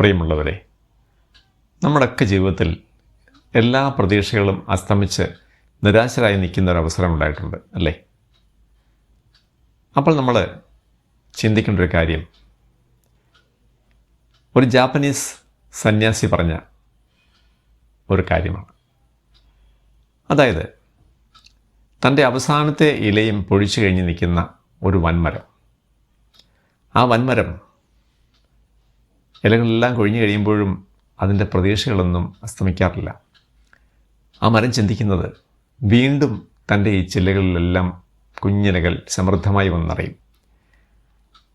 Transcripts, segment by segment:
പ്രിയമുള്ളവരെ നമ്മുടെയൊക്കെ ജീവിതത്തിൽ എല്ലാ പ്രതീക്ഷകളും അസ്തമിച്ച് നിരാശരായി നിൽക്കുന്ന ഒരു അവസരം ഉണ്ടായിട്ടുണ്ട് അല്ലേ? അപ്പോൾ നമ്മൾ ചിന്തിക്കേണ്ട ഒരു കാര്യം. ഒരു ജാപ്പനീസ് സന്യാസി പറഞ്ഞ ഒരു കാര്യമാണ്. അതായത് തന്റെ അവസാനത്തെ ഇലയും പൊഴിച്ചു കഴിഞ്ഞ് നിൽക്കുന്ന ഒരു വൻമരം. ആ വൻമരം ഇലകളെല്ലാം കൊഴിഞ്ഞു കഴിയുമ്പോഴും അതിന്റെ പ്രതീക്ഷകളൊന്നും അസ്തമിക്കാറില്ല. ആ മരം ചിന്തിക്കുന്നത് വീണ്ടും തന്റെ ഈ ചില്ലകളിലെല്ലാം കുഞ്ഞിലകൾ സമൃദ്ധമായി വന്നറിയും.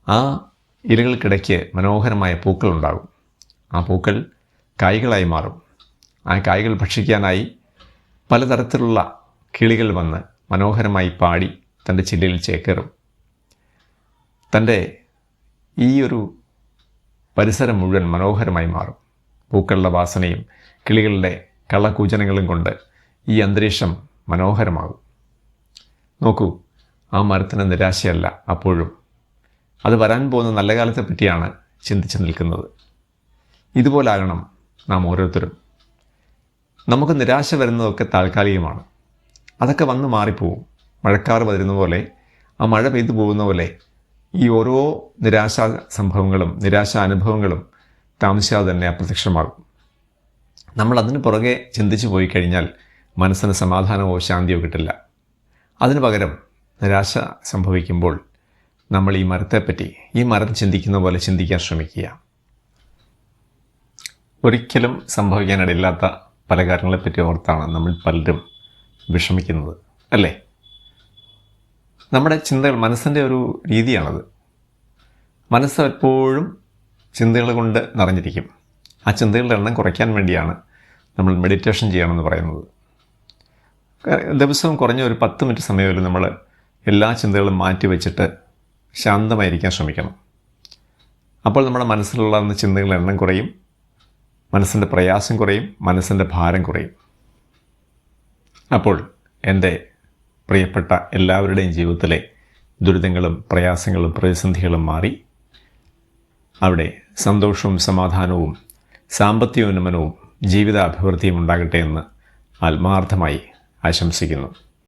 ആ ഇലകൾക്കിടയ്ക്ക് മനോഹരമായ പൂക്കൾ ഉണ്ടാകും. ആ പൂക്കൾ കായ്കളായി മാറും. ആ കായ്കൾ ഭക്ഷിക്കാനായി പലതരത്തിലുള്ള കിളികൾ വന്ന് മനോഹരമായി പാടി തന്റെ ചില്ലയിൽ ചേക്കേറും. തന്റെ ഈ ഒരു പരിസരം മുഴുവൻ മനോഹരമായി മാറും. പൂക്കളുടെ വാസനയും കിളികളുടെ കള്ളക്കൂചനങ്ങളും കൊണ്ട് ഈ അന്തരീക്ഷം മനോഹരമാകും. നോക്കൂ ആ മരത്തിന് നിരാശയല്ല അപ്പോഴും. അത് വരാൻ പോകുന്ന നല്ല കാലത്തെ പറ്റിയാണ് ചിന്തിച്ച് നിൽക്കുന്നത്. ഇതുപോലാകണം നാം ഓരോരുത്തരും. നമുക്ക് നിരാശ വരുന്നതൊക്കെ താൽക്കാലികമാണ്. അതൊക്കെ വന്ന് മാറിപ്പോവും. മഴക്കാറ് വരുന്ന പോലെ ആ മഴ പെയ്തു പോകുന്ന പോലെ ഈ ഓരോ നിരാശാ സംഭവങ്ങളും നിരാശാ അനുഭവങ്ങളും താമസിയാതെ തന്നെ അപ്രത്യക്ഷമാകും. നമ്മൾ അതിന് പുറകെ ചിന്തിച്ചു പോയി കഴിഞ്ഞാൽ മനസ്സിന് സമാധാനമോ ശാന്തിയോ കിട്ടില്ല. അതിനു പകരം നിരാശ സംഭവിക്കുമ്പോൾ നമ്മൾ ഈ മരത്തെപ്പറ്റി ഈ മരം ചിന്തിക്കുന്ന പോലെ ചിന്തിക്കാൻ ശ്രമിക്കുക. ഒരിക്കലും സംഭവിക്കാനിടയില്ലാത്ത പല കാര്യങ്ങളെപ്പറ്റി ഓർത്താണ് നമ്മൾ പലരും വിഷമിക്കുന്നത് അല്ലേ? നമ്മുടെ ചിന്തകൾ മനസ്സിന്റെ ഒരു രീതിയാണത്. മനസ്സ് എപ്പോഴും ചിന്തകൾ കൊണ്ട് നിറഞ്ഞിരിക്കും. ആ ചിന്തകളുടെ എണ്ണം കുറയ്ക്കാൻ വേണ്ടിയാണ് നമ്മൾ മെഡിറ്റേഷൻ ചെയ്യണമെന്ന് പറയുന്നത്. ദിവസവും കുറഞ്ഞ ഒരു പത്ത് മിനിറ്റ് സമയമെങ്കിലും നമ്മൾ എല്ലാ ചിന്തകളും മാറ്റി വെച്ചിട്ട് ശാന്തമായിരിക്കാൻ ശ്രമിക്കണം. അപ്പോൾ നമ്മുടെ മനസ്സിലുള്ള ചിന്തകളുടെ എണ്ണം കുറയും മനസ്സിന്റെ പ്രയാസം കുറയും മനസ്സിന്റെ ഭാരം കുറയും. അപ്പോൾ എന്റെ പ്രിയപ്പെട്ട എല്ലാവരുടെയും ജീവിതത്തിലെ ദുരിതങ്ങളും പ്രയാസങ്ങളും പ്രതിസന്ധികളും മാറി അവിടെ സന്തോഷവും സമാധാനവും സാമ്പത്തിക ഉന്നമനവും ജീവിതാഭിവൃദ്ധിയും ഉണ്ടാകട്ടെ എന്ന് ആത്മാർത്ഥമായി ആശംസിക്കുന്നു.